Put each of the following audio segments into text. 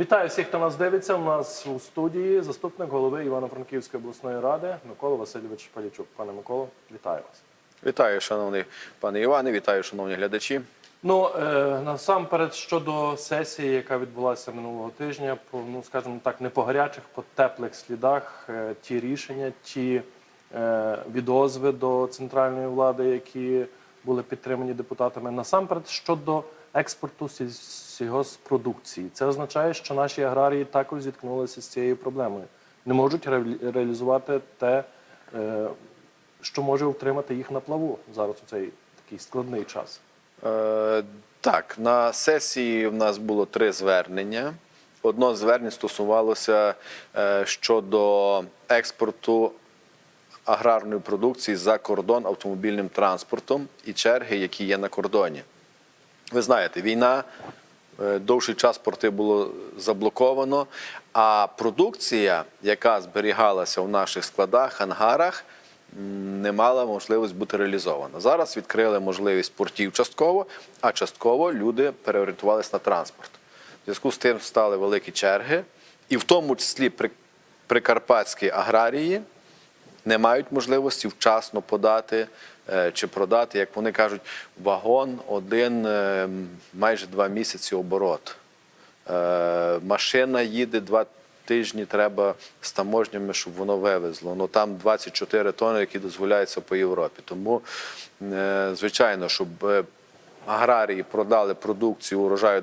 Вітаю всіх, хто нас дивиться. У нас у студії заступник голови Івано-Франківської обласної ради Микола Васильович Палічук. Пане Миколо, вітаю вас. Вітаю, шановний пане Іване, вітаю, шановні глядачі. Ну е, насамперед щодо сесії, яка відбулася минулого тижня, по ну скажімо так, не по гарячих, по теплих слідах. Е, ті рішення, ті е, відозви до центральної влади, які були підтримані депутатами. Насамперед щодо експорту сіль- сільгоспродукції. Це означає, що наші аграрії також зіткнулися з цією проблемою. Не можуть реалізувати те, е, що може утримати їх на плаву зараз у цей такий складний час. Е, так, на сесії в нас було три звернення. Одно з звернень стосувалося е, щодо експорту аграрної продукції за кордон автомобільним транспортом і черги, які є на кордоні. Ви знаєте, війна, е, довший час порти було заблоковано, а продукція, яка зберігалася в наших складах, ангарах, не мала можливість бути реалізована. Зараз відкрили можливість портів частково, а частково люди переорієнтувалися на транспорт. В зв'язку з тим стали великі черги, і в тому числі при- прикарпатські аграрії не мають можливості вчасно подати чи продати, як вони кажуть, вагон один е, майже два місяці оборот. Е, Машина їде два тижні, треба з таможнями, щоб воно вивезло. Ну там 24 тони, які дозволяються по Європі. Тому, е, звичайно, щоб е, аграрії продали продукцію урожаю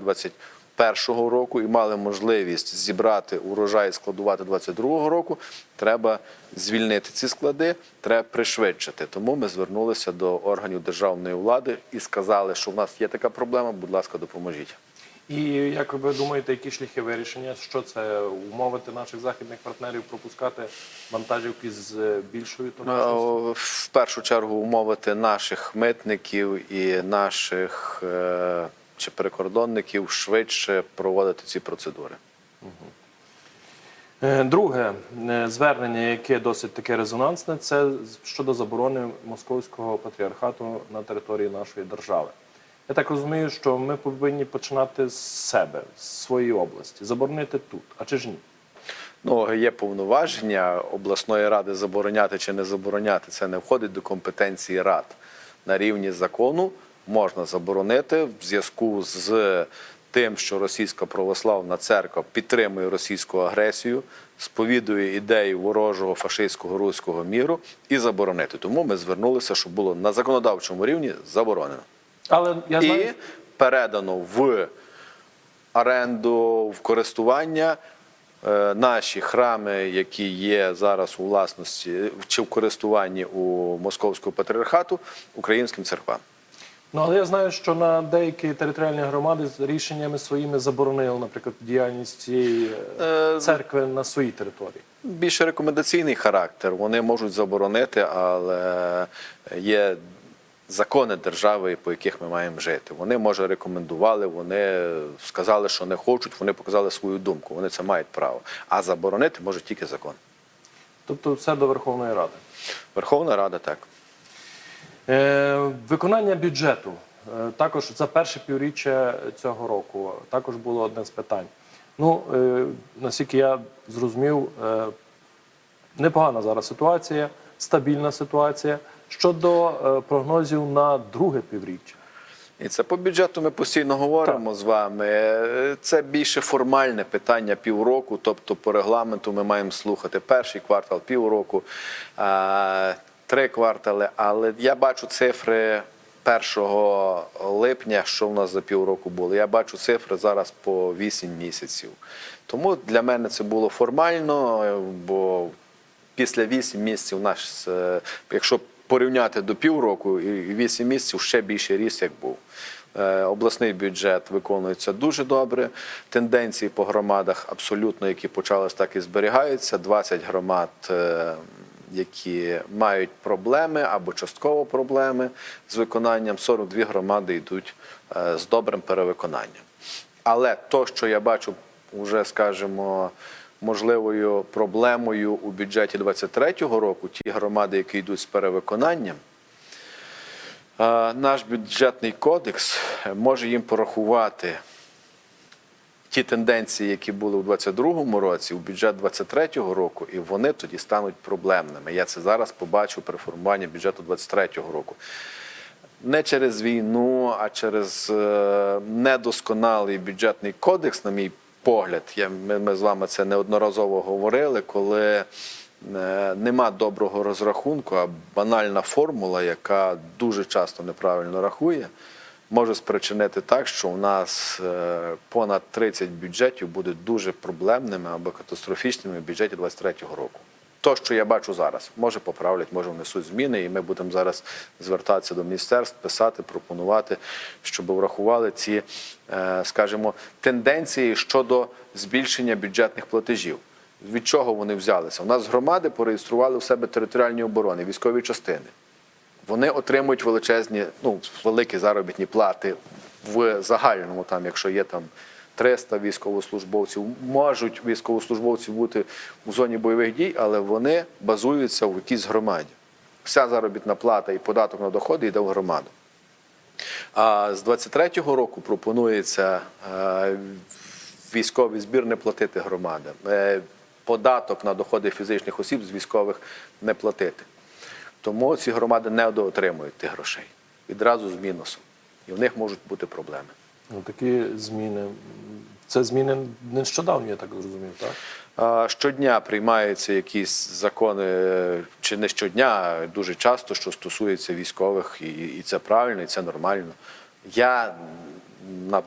21-го року і мали можливість зібрати урожай і складувати 22-го року, треба звільнити ці склади, треба пришвидшити. Тому ми звернулися до органів державної влади і сказали, що в нас є така проблема, будь ласка, допоможіть. І як ви думаєте, які шляхи вирішення? Що це умовити наших західних партнерів пропускати вантажівки з е, більшою тонажністю? Е, В першу чергу умовити наших митників і наших е, чи прикордонників швидше проводити ці процедури. Е, Друге е, звернення, яке досить таке резонансне, це щодо заборони московського патріархату на території нашої держави. Я так розумію, що ми повинні починати з себе, з своєї області, заборонити тут, а чи ж ні? Ну, є повноваження обласної ради забороняти чи не забороняти. Це не входить до компетенції рад. На рівні закону можна заборонити в зв'язку з тим, що Російська православна церква підтримує російську агресію, сповідує ідеї ворожого фашистського руського міру і заборонити. Тому ми звернулися, щоб було на законодавчому рівні заборонено. Але я знаю, І передано в оренду, в користування е, наші храми, які є зараз у власності чи в користуванні у московського патріархату українським церквам. Ну, але я знаю, що на деякі територіальні громади з рішеннями своїми заборонили, наприклад, діяльність цієї е, Е, церкви на своїй території. Більше рекомендаційний характер. Вони можуть заборонити, але є закони держави, по яких ми маємо жити. Вони може рекомендували, вони сказали, що не хочуть, вони показали свою думку. Вони це мають право. А заборонити може тільки закон. Тобто все до Верховної Ради. Верховна Рада так. Е, виконання бюджету е, також за перше півріччя цього року також було одне з питань. Ну, е, наскільки я зрозумів, непогана зараз ситуація, стабільна ситуація щодо прогнозів на друге півріччя. І це по бюджету ми постійно говоримо з вами. Це більше формальне питання півроку, тобто по регламенту ми маємо слухати перший квартал, півроку, три квартали. Але я бачу цифри 1 липня, що в нас за півроку було. Я бачу цифри зараз по 8 місяців. Тому для мене це було формально, бо після 8 місяців наш, е, якщо порівняти до півроку і 8 місяців, ще більший ріст, як був. Е, Обласний бюджет виконується дуже добре. Тенденції по громадах абсолютно, які почались, так і зберігаються. 20 громад, е, які мають проблеми або частково проблеми з виконанням, 42 громади йдуть е, з добрим перевиконанням. Але то, що я бачу, вже скажімо, можливою проблемою у бюджеті 2023 року, ті громади, які йдуть з перевиконанням, е, наш бюджетний кодекс може їм порахувати ті тенденції, які були у 22-му році, у бюджет 23-го року, і вони тоді стануть проблемними. Я це зараз побачу при формуванні бюджету 23-го року. Не через війну, а через е, недосконалий бюджетний кодекс, на мій погляд. Я, ми, ми з вами це неодноразово говорили, коли е, нема доброго розрахунку, а банальна формула, яка дуже часто неправильно рахує, може спричинити так, що у нас е, понад 30 бюджетів будуть дуже проблемними або катастрофічними в бюджеті 2023 року. То, що я бачу зараз, може поправлять, може внесуть зміни, і ми будемо зараз звертатися до міністерств, писати, пропонувати, щоб врахували ці, е, скажімо, тенденції щодо збільшення бюджетних платежів. Від чого вони взялися? У нас громади пореєстрували у себе територіальні оборони, військові частини. Вони отримують величезні, ну, великі заробітні плати в загальному, там, якщо є там 300 військовослужбовців, можуть військовослужбовці бути у зоні бойових дій, але вони базуються в якійсь громаді. Вся заробітна плата і податок на доходи йде в громаду. А з 23-го року пропонується е, військовий збір не платити громадам. Е, Податок на доходи фізичних осіб з військових не платити. Тому ці громади не доотримують тих грошей відразу з мінусом. І в них можуть бути проблеми. Ну, такі зміни. Це зміни нещодавні, я так зрозумів, так? Щодня приймаються якісь закони, чи не щодня, дуже часто, що стосується військових, і, і це правильно, і це нормально. Я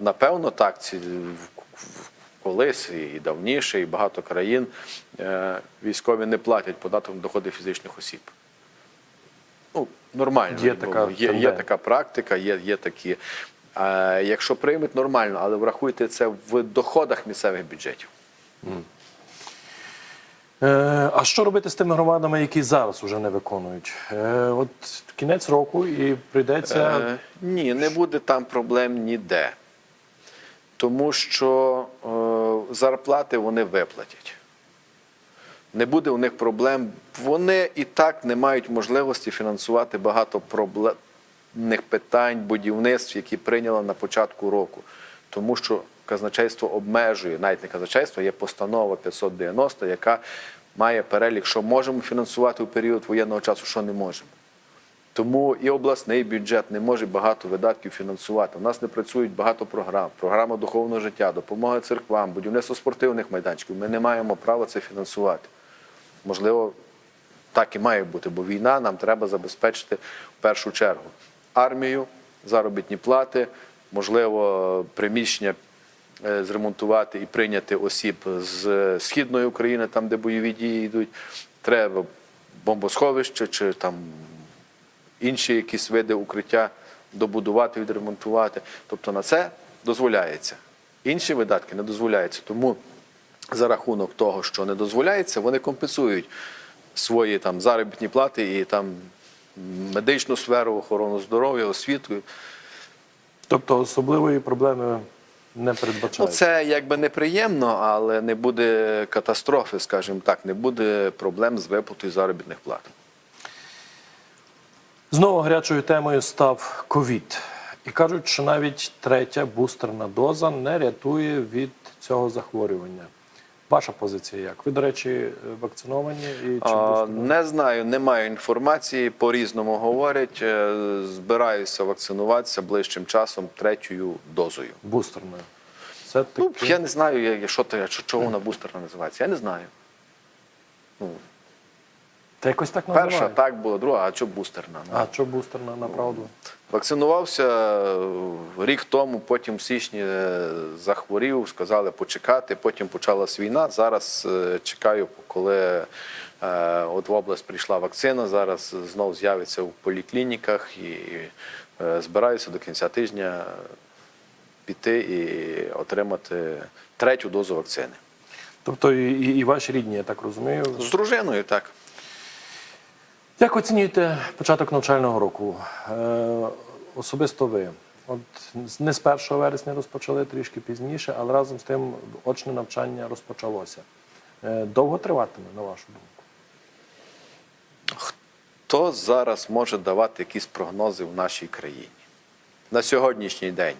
напевно так, ці, колись і давніше, і багато країн е, військові не платять податок на доходи фізичних осіб. Ну, нормально. Є така є, є така практика, є, є такі. Е, якщо приймуть, нормально, але врахуйте це в доходах місцевих бюджетів. Е, а що робити з тими громадами, які зараз вже не виконують? Е, от кінець року і прийдеться. Е, ні, не буде там проблем ніде. Тому що е, зарплати вони виплатять. Не буде у них проблем. Вони і так не мають можливості фінансувати багато проблемних питань, будівництв, які прийняли на початку року. Тому що казначейство обмежує, навіть не казначейство, є постанова 590, яка має перелік, що можемо фінансувати у період воєнного часу, що не можемо. Тому і обласний бюджет не може багато видатків фінансувати. У нас не працюють багато програм, програма духовного життя, допомога церквам, будівництво спортивних майданчиків. Ми не маємо права це фінансувати. Можливо, так і має бути, бо війна нам треба забезпечити в першу чергу армію, заробітні плати, можливо, приміщення е, зремонтувати і прийняти осіб з східної України, там, де бойові дії йдуть. Треба бомбосховище чи там інші якісь види укриття добудувати, відремонтувати. Тобто на це дозволяється. Інші видатки не дозволяються. Тому за рахунок того, що не дозволяється, вони компенсують свої там заробітні плати і там медичну сферу, охорону здоров'я, освіту. Тобто особливої проблеми не Ну, це якби неприємно, але не буде катастрофи, скажімо так, не буде проблем з виплатою заробітних плат. Знову гарячою темою став ковід. І кажуть, що навіть третя бустерна доза не рятує від цього захворювання. Ваша позиція як? Ви, до речі, вакциновані і чи А. Не знаю, не маю інформації. По-різному говорять. Е, Збираюся вакцинуватися ближчим часом третьою дозою. бустерною? Це Ну, такі... я не знаю, я- що то, чого вона бустерна називається. Я не знаю. Ну, Та якось так перша називають. так була, друга, а що бустерна? Ну, А що бустерна направду? Вакцинувався рік тому, потім в січні е, захворів, сказали почекати, потім почалась війна. Зараз е, чекаю, коли е, от в область прийшла вакцина, зараз знову з'явиться в поліклініках і збираюся до кінця тижня піти і отримати третю дозу вакцини. Тобто і, і ваші рідні, я так розумію. З дружиною так. Як оцінюєте початок навчального року? Е, особисто ви. От не з 1 вересня розпочали трішки пізніше, але разом з тим очне навчання розпочалося. Е, довго триватиме, на вашу думку? Хто зараз може давати якісь прогнози в нашій країні? На сьогоднішній день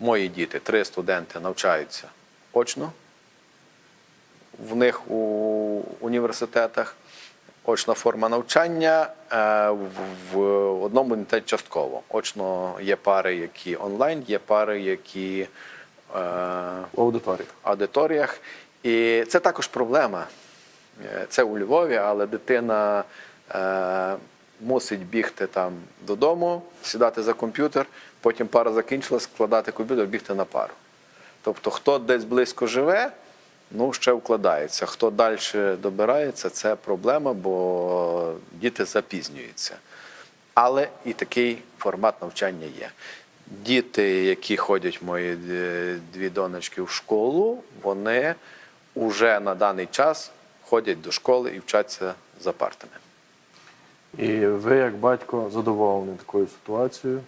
мої діти, три студенти, навчаються очно. В них у університетах очна форма навчання, е, в- одному університеті частково. Очно є пари, які онлайн, є пари, які е, в аудиторії. аудиторіях. І це також проблема. Е, Це у Львові, але дитина е, мусить бігти там додому, сідати за комп'ютер, потім пара закінчилась, складати комп'ютер, бігти на пару. Тобто, хто десь близько живе, ну ще вкладається. Хто далі добирається, це проблема, бо діти запізнюються. Але і такий формат навчання є. Діти, які ходять мої е, дві донечки в школу, вони вже на даний час ходять до школи і вчаться за партами. І ви, як батько, задоволені такою ситуацією.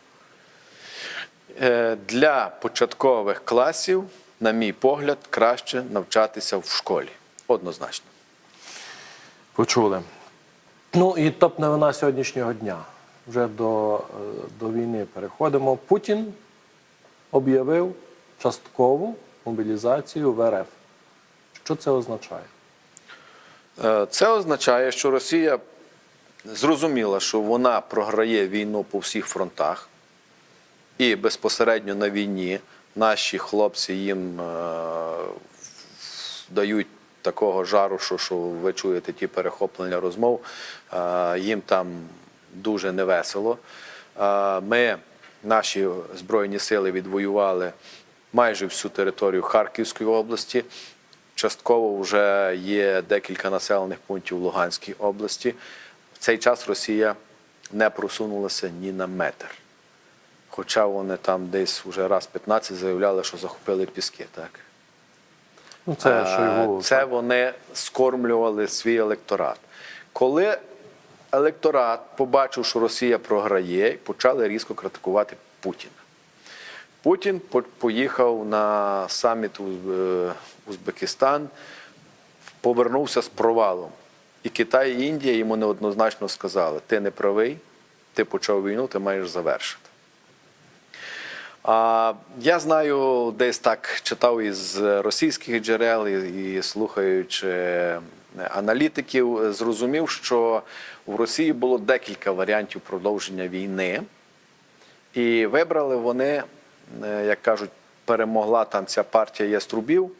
Е, Для початкових класів, на мій погляд, краще навчатися в школі. Однозначно. Почули. Ну і топ новина сьогоднішнього дня. Вже до, е, до війни переходимо. Путін об'явив часткову мобілізацію в РФ. Що це означає? Е, Це означає, що Росія зрозуміла, що вона програє війну по всіх фронтах, і безпосередньо на війні наші хлопці їм е, дають такого жару, що, ви чуєте ті перехоплення розмов, е, їм там дуже невесело. Е, Ми, наші Збройні сили, відвоювали майже всю територію Харківської області. Частково вже є декілька населених пунктів Луганській області. В цей час Росія не просунулася ні на метр. Хоча вони там десь вже раз 15 заявляли, що захопили піски. Так? Ну, це А, Шойгу. Це вони скормлювали свій електорат. Коли електорат побачив, що Росія програє, почали різко критикувати Путіна. Путін поїхав на саміт е, Узбекистан, повернувся з провалом. І Китай і Індія йому неоднозначно сказали: ти не правий, ти почав війну, ти маєш завершити. Я знаю, десь так читав із російських джерел і, і слухаючи е, аналітиків, зрозумів, що в Росії було декілька варіантів продовження війни. І вибрали вони, е, як кажуть, перемогла там ця партія яструбів,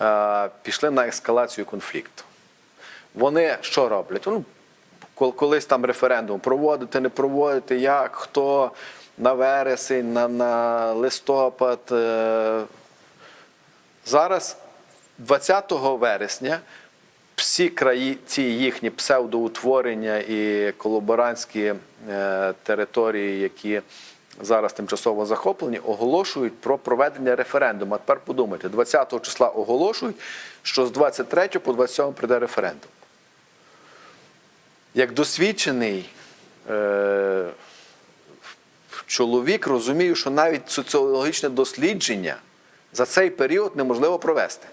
е, пішли на ескалацію конфлікту. Вони що роблять? Ну, колись там референдум проводити, не проводити, як, хто на вересень, на, на листопад. е. Зараз, 20 вересня, всі краї, ці їхні псевдоутворення і колаборантські е, території, які зараз тимчасово захоплені, оголошують про проведення референдуму. А тепер подумайте, 20 числа оголошують, що з 23 по 27 прийде референдум. Як досвідчений е, чоловік розумію, що навіть соціологічне дослідження за цей період неможливо провести.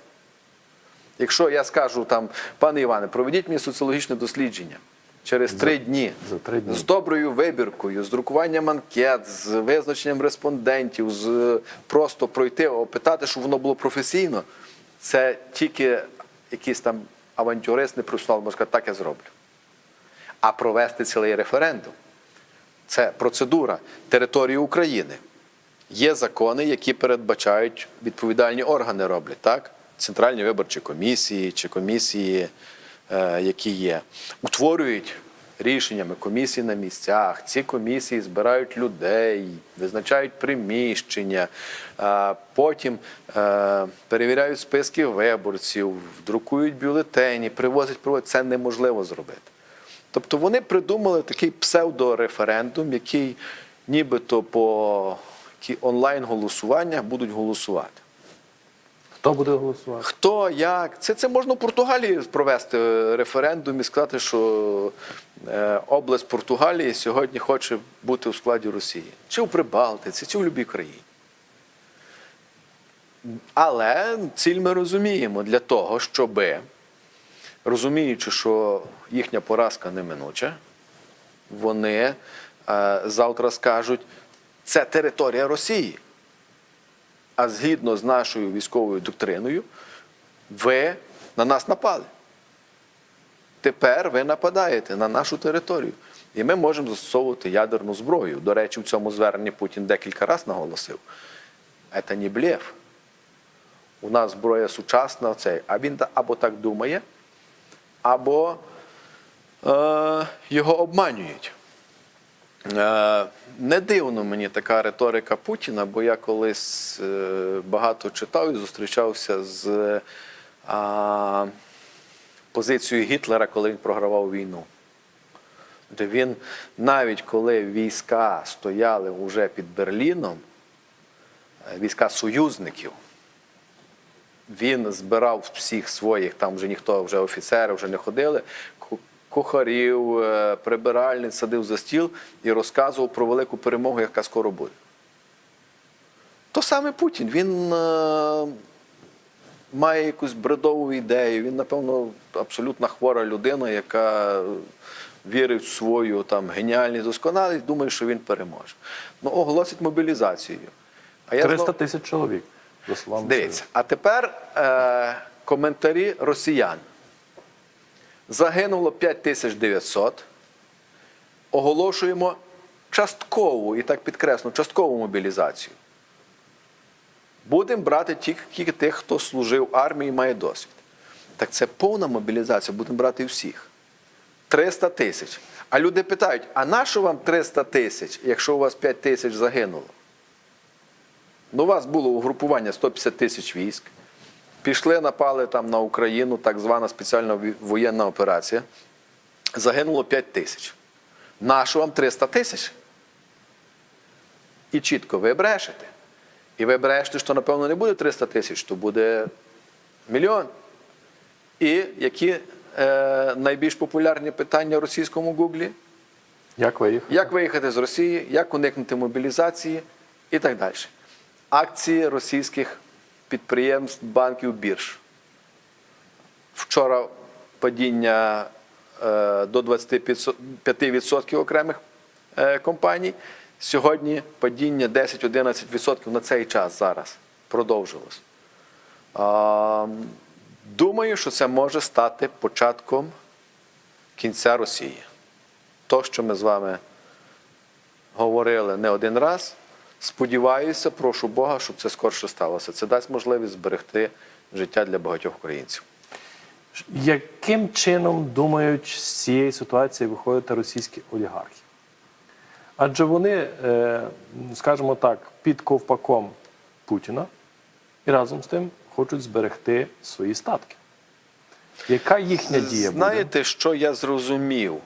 Якщо я скажу там, пане Іване, проведіть мені соціологічне дослідження через три дні, за три дні. з доброю вибіркою, з друкуванням анкет, з визначенням респондентів, з просто пройти, опитати, щоб воно було професійно, це тільки якийсь там авантюрист, непрофесіонал, може сказати, так я зроблю. А провести цілий референдум це процедура території України. Є закони, які передбачають відповідальні органи роблять, так? Центральні виборчі комісії чи комісії, е, які є, утворюють рішеннями комісії на місцях. Ці комісії збирають людей, визначають приміщення, е, потім е, перевіряють списки виборців, друкують бюлетені, привозять, привозять. Це неможливо зробити. Тобто вони придумали такий псевдореферендум, який нібито по онлайн-голосуваннях будуть голосувати. Хто буде голосувати? Хто, як? Це, це можна в Португалії провести е, референдум і сказати, що е, область Португалії сьогодні хоче бути у складі Росії. Чи в Прибалтиці, чи в будь-якій країні. Але ціль ми розуміємо для того, щоб, розуміючи, що їхня поразка неминуча, вони е, завтра скажуть, це територія Росії. а згідно з нашою військовою доктриною, ви на нас напали. Тепер ви нападаєте на нашу територію. І ми можемо застосовувати ядерну зброю. До речі, в цьому зверненні Путін декілька разів наголосив. Це не блеф. У нас зброя сучасна, цей. а він або так думає, або е, його обманюють. Е, не дивно мені така риторика Путіна, бо я колись е, багато читав і зустрічався з е, позицією Гітлера, коли він програвав війну. Де він, навіть коли війська стояли вже під Берліном, е, війська союзників, він збирав всіх своїх, там вже ніхто, вже офіцери вже не ходили, кухарів, е, прибиральниць садив за стіл і розказував про велику перемогу, яка скоро буде. То саме Путін, він е, має якусь бредову ідею, він, напевно, абсолютно хвора людина, яка вірить в свою там, геніальність, досконалість, думає, що він переможе. Ну, оголосить мобілізацію. А я 300 знов- тисяч чоловік. Дивіться, а тепер е, коментарі росіян. Загинуло 5900. Оголошуємо часткову, і так підкреслю, часткову мобілізацію. Будемо брати тільки тих, хто служив армії і має досвід. Так це повна мобілізація, будемо брати всіх. 300 тисяч. А люди питають: а на що вам 300 тисяч, якщо у вас 5 тисяч загинуло? Ну, у вас було угрупування 150 тисяч військ. Пішли, напали там на Україну, так звана спеціальна воєнна операція. Загинуло 5 тисяч. Нащо вам 300 тисяч? І чітко ви брешете. І ви брешете, що, напевно, не буде 300 тисяч, то буде мільйон. І які е, найбільш популярні питання в російському гуглі? Як виїхати? Як виїхати з Росії, як уникнути мобілізації і так далі. Акції російських підприємств, банків, бірж. Вчора падіння е, до 25% окремих е, компаній. Сьогодні падіння 10-11% на цей час зараз продовжилось. Думаю, що це може стати початком кінця Росії. То, що ми з вами говорили не один раз. Сподіваюся, прошу Бога, щоб це скорше сталося. Це дасть можливість зберегти життя для багатьох українців. Яким чином думають з цієї ситуації виходити російські олігархи? Адже вони, е, скажімо так, під ковпаком Путіна і разом з тим хочуть зберегти свої статки. Яка їхня дія буде? Знаєте, що я зрозумів?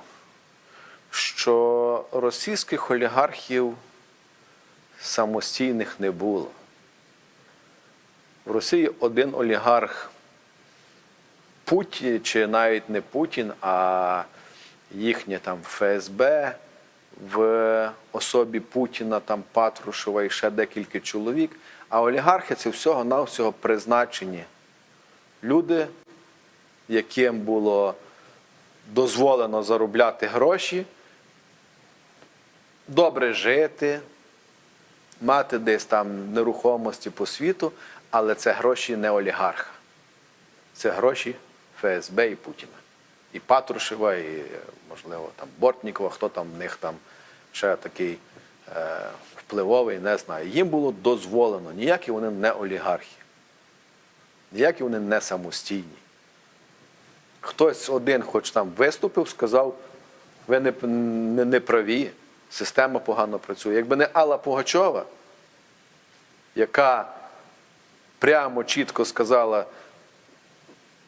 Що російських олігархів самостійних не було. В Росії один олігарх Путін, чи навіть не Путін, а їхнє там ФСБ в особі Путіна, там Патрушева і ще декілька чоловік. А олігархи це всього-навсього призначені люди, яким було дозволено заробляти гроші, добре жити, мати десь там нерухомості по світу, але це гроші не олігарха. Це гроші ФСБ і Путіна. І Патрушева, і, можливо, там Бортнікова, хто там в них там ще такий е, впливовий, не знаю. Їм було дозволено, ніякі вони не олігархи, ніякі вони не самостійні. Хтось один, хоч там виступив, сказав, ви не, не, не праві, система погано працює. Якби не Алла Пугачова, яка прямо чітко сказала,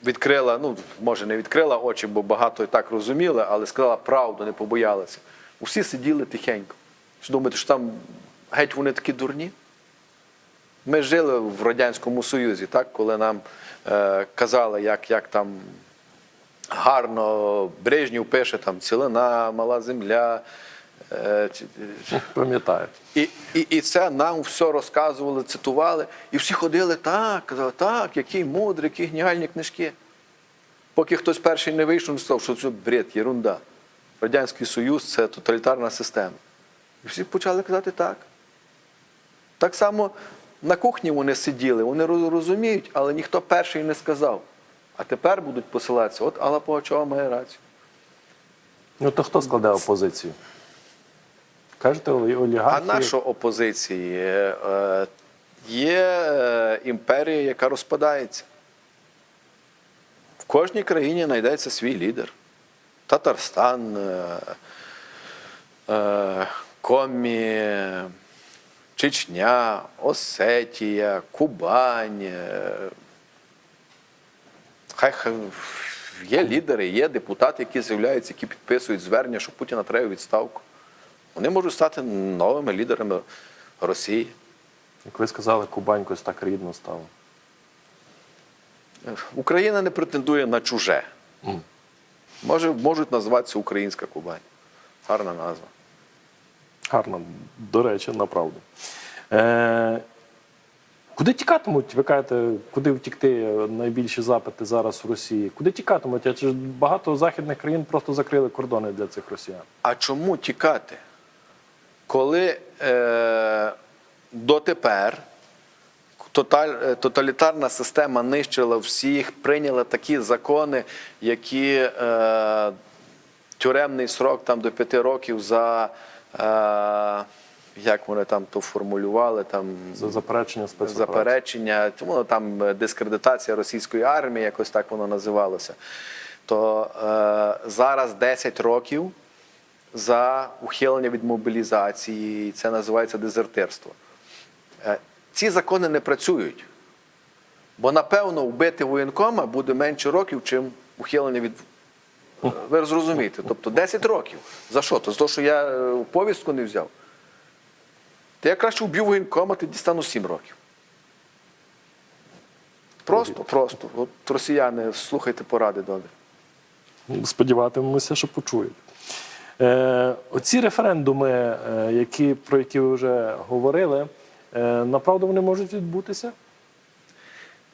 відкрила, ну, може, не відкрила очі, бо багато і так розуміли, але сказала правду, не побоялася. Усі сиділи тихенько. Що думаєте, що там геть вони такі дурні? Ми жили в Радянському Союзі, так, коли нам е, казали, як, як там гарно Брежнєв пише там цілина, мала земля. Е, Пам'ятаю. і, і, і це нам все розказували, цитували. І всі ходили так, казали, так, який мудрий, які геніальні книжки. Поки хтось перший не вийшов, не сказав, що це бред, єрунда. Радянський Союз це тоталітарна система. І всі почали казати так. Так само На кухні вони сиділи, вони розуміють, але ніхто перший не сказав. А тепер будуть посилатися. От Алла Пугачова має рацію. Ну то хто складе опозицію? Кажете, олі- А наша опозиції е, е, є е, імперія, яка розпадається. В кожній країні знайдеться свій лідер. Татарстан, Комі, Чечня, Осетія, Кубань. Хай, хай є лідери, є депутати, які з'являються, які підписують звернення, що Путіна треба відставку. Вони можуть стати новими лідерами Росії. Як ви сказали, Кубань якось так рідно стало. Україна не претендує на чуже. Може, можуть назватися Українська Кубань. Гарна назва. Гарно, до речі, направду. Е, куди тікатимуть? Ви кажете, куди втікти найбільші запити зараз в Росії? Куди тікатимуть? Адже багато західних країн просто закрили кордони для цих росіян. А чому тікати? Коли е, дотепер тоталь, е, тоталітарна система нищила всіх, прийняла такі закони, які е, тюремний срок там, до п'яти років за. Е, як вони там то формулювали, там За заперечення спецоперації. заперечення, тому там е, дискредитація російської армії, якось так воно називалося. То е, зараз 10 років за ухилення від мобілізації, це називається дезертирство. Е, ці закони не працюють. Бо, напевно, вбити воєнкома буде менше років, чим ухилення від. Е, Ви зрозумієте, тобто 10 років. За що? То за те, що я е, повістку не взяв. Та я краще вб'ю воєнкома, тоді дістану 7 років. Просто, просто. От росіяни, слухайте поради добре. Сподіватимемося, що почують. Е, оці референдуми, е, які, про які ви вже говорили, е, направду вони можуть відбутися?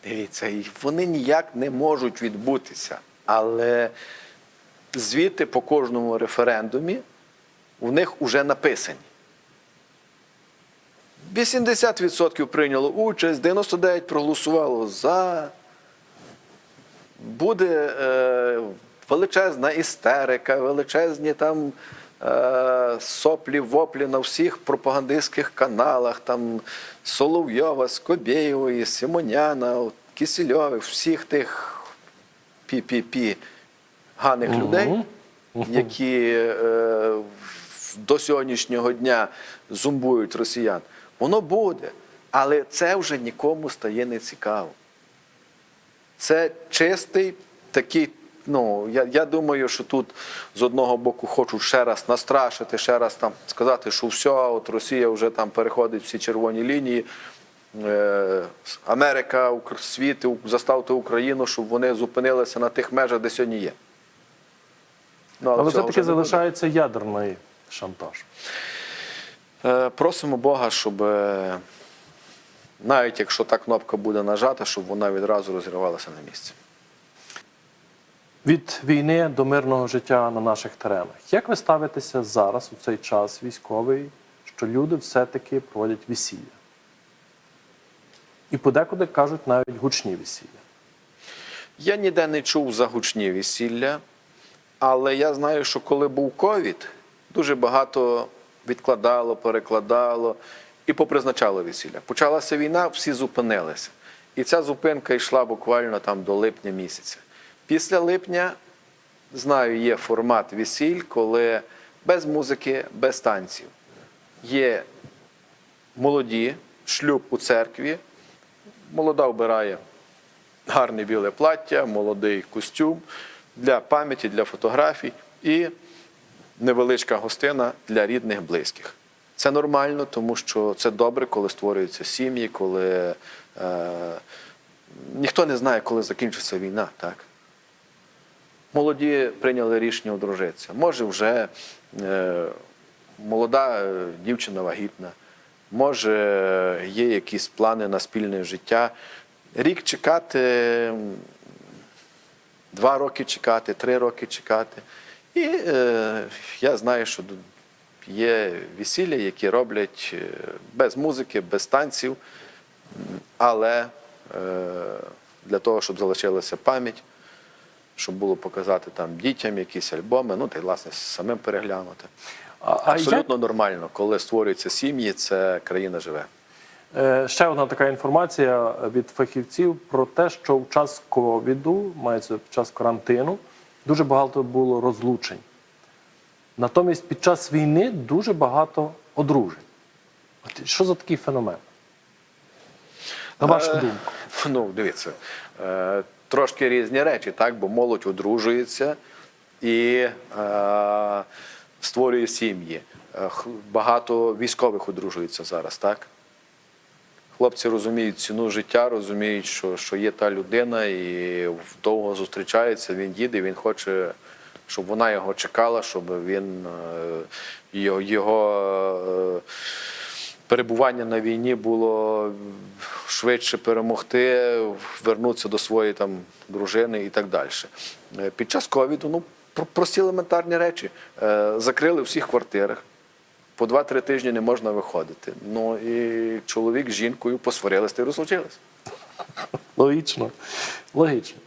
Дивіться, вони ніяк не можуть відбутися. Але звіти по кожному референдумі в них вже написані. 80% прийняло участь, 99% проголосувало за. Буде е, величезна істерика, величезні там е, соплі, воплі на всіх пропагандистських каналах, там Соловйова, Скобєєвої, Симоняна, от всіх тих пі-пі-пі ганих людей, які е, до сьогоднішнього дня зумбують росіян. Воно буде, але це вже нікому стає не цікаво. Це чистий такий. Ну, я, я думаю, що тут з одного боку хочуть ще раз настрашити, ще раз там сказати, що все, от Росія вже там переходить всі червоні лінії. Е, Америка, світ, заставте Україну, щоб вони зупинилися на тих межах, де сьогодні є. Ну, Але все-таки не буде. залишається ядерний шантаж. Е, Просимо Бога, щоб е, навіть якщо та кнопка буде нажата, щоб вона відразу розірвалася на місці. Від війни до мирного життя на наших теренах. Як ви ставитеся зараз у цей час військовий, що люди все-таки проводять весілля? І подекуди кажуть навіть гучні весілля. Я ніде не чув за гучні весілля, але я знаю, що коли був ковід, дуже багато відкладало, перекладало і попризначало весілля. Почалася війна, всі зупинилися. І ця зупинка йшла буквально там до липня місяця. Після липня, знаю, є формат весіль, коли без музики, без танців. Є молоді, шлюб у церкві, молода вбирає гарне біле плаття, молодий костюм для пам'яті, для фотографій і невеличка гостина для рідних, близьких. Це нормально, тому що це добре, коли створюються сім'ї, коли е, ніхто не знає, коли закінчиться війна. Так? Молоді прийняли рішення одружитися. Може, вже е, молода е, дівчина вагітна, може, є якісь плани на спільне життя. Рік чекати, два роки чекати, три роки чекати. І е, я знаю, що є весілля, які роблять е, без музики, без танців. Але е, для того, щоб залишилася пам'ять, щоб було показати там дітям якісь альбоми, ну та й власне самим переглянути. А, а як, Абсолютно нормально, коли створюються сім'ї, це країна живе. Е, Ще одна така інформація від фахівців про те, що в час ковіду, мається в час карантину, дуже багато було розлучень. Натомість під час війни дуже багато одружень. От що за такий феномен? На вашу Е, думку? Ну, дивіться, е, трошки різні речі, так? Бо молодь одружується і е, створює сім'ї. Е, Багато військових одружується зараз, так? Хлопці розуміють ціну життя, розуміють, що, що є та людина, і довго зустрічаються, він їде, він хоче, щоб вона його чекала, щоб він е, його, його е, перебування на війні було швидше перемогти, вернутися до своєї там дружини і так далі. Е, Під час ковіду, ну, про- прості елементарні речі. Е, Закрили всіх квартирах. По 2-3 тижні не можна виходити. Ну і чоловік з жінкою посварились та й розлучились. Логічно. Логічно.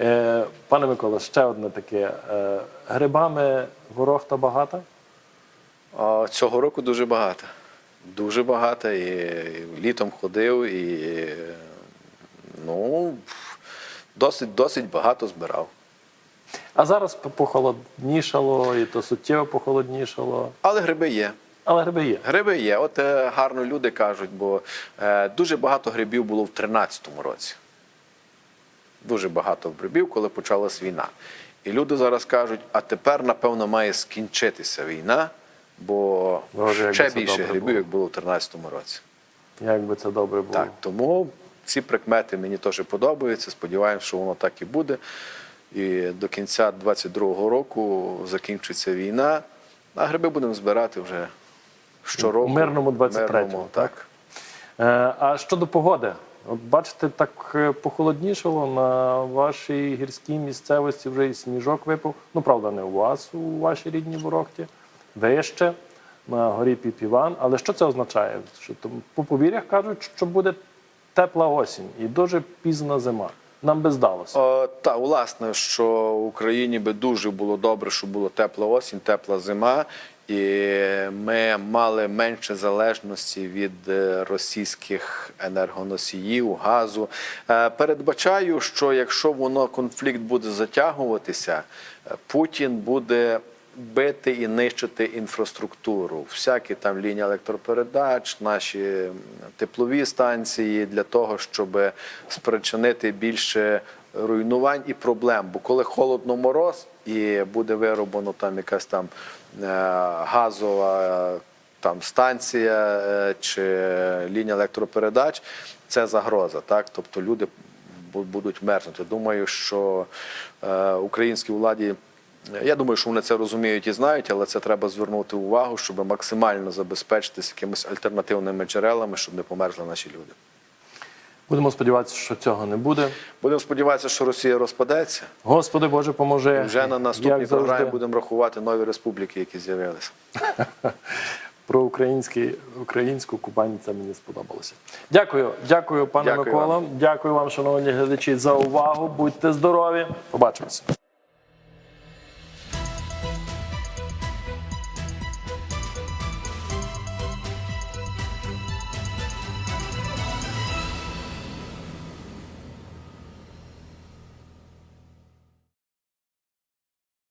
Е, пане Микола, ще одне таке. Е, грибами ворохта багата? А цього року дуже багато. Дуже багато. І, літом ходив, і ну, досить, досить багато збирав. А зараз похолоднішало, і то суттєво похолоднішало. Але гриби є. Але гриби є. Гриби є. От е, гарно люди кажуть, бо е, дуже багато грибів було в 13-му році. Дуже багато грибів, коли почалась війна. І люди зараз кажуть, а тепер, напевно, має скінчитися війна, бо Боже, ще більше грибів, було. як було в 13-му році. Як би це добре було. Так, тому ці прикмети мені теж подобаються. Сподіваємося, що воно так і буде. І до кінця 22-го року закінчиться війна, а гриби будемо збирати вже щороку. У мирному 23-му, так? Е, а щодо погоди, от бачите, так е, похолоднішало на вашій гірській місцевості вже і сніжок випав. Ну, правда, не у вас, у вашій рідній Ворохті, вище, на горі Піпіван. Але що це означає? Що по повір'ях кажуть, що буде тепла осінь і дуже пізна зима. Нам би здалося. О, та, власне, що в Україні би дуже було добре, щоб була тепла осінь, тепла зима, і ми мали менше залежності від е, російських енергоносіїв, газу. Е, Передбачаю, що якщо воно конфлікт буде затягуватися, е, Путін буде. Бити і нищити інфраструктуру, всякі там лінії електропередач, наші теплові станції для того, щоб спричинити більше руйнувань і проблем. Бо коли холодно мороз і буде вироблено там якась там е, газова там станція е, чи лінія електропередач, це загроза. Так, тобто люди будуть мерзнути. Думаю, що е, українській владі. Я думаю, що вони це розуміють і знають, але це треба звернути увагу, щоб максимально забезпечитися якимись альтернативними джерелами, щоб не померзли наші люди. Будемо сподіватися, що цього не буде. Будемо сподіватися, що Росія розпадеться. Господи Боже, поможи. І вже на наступній програмі будемо рахувати нові республіки, які з'явилися. Про український, українську Кубань це мені сподобалося. Дякую, дякую, пане Микола. Дякую вам, шановні глядачі, за увагу. Будьте здорові. Побачимося.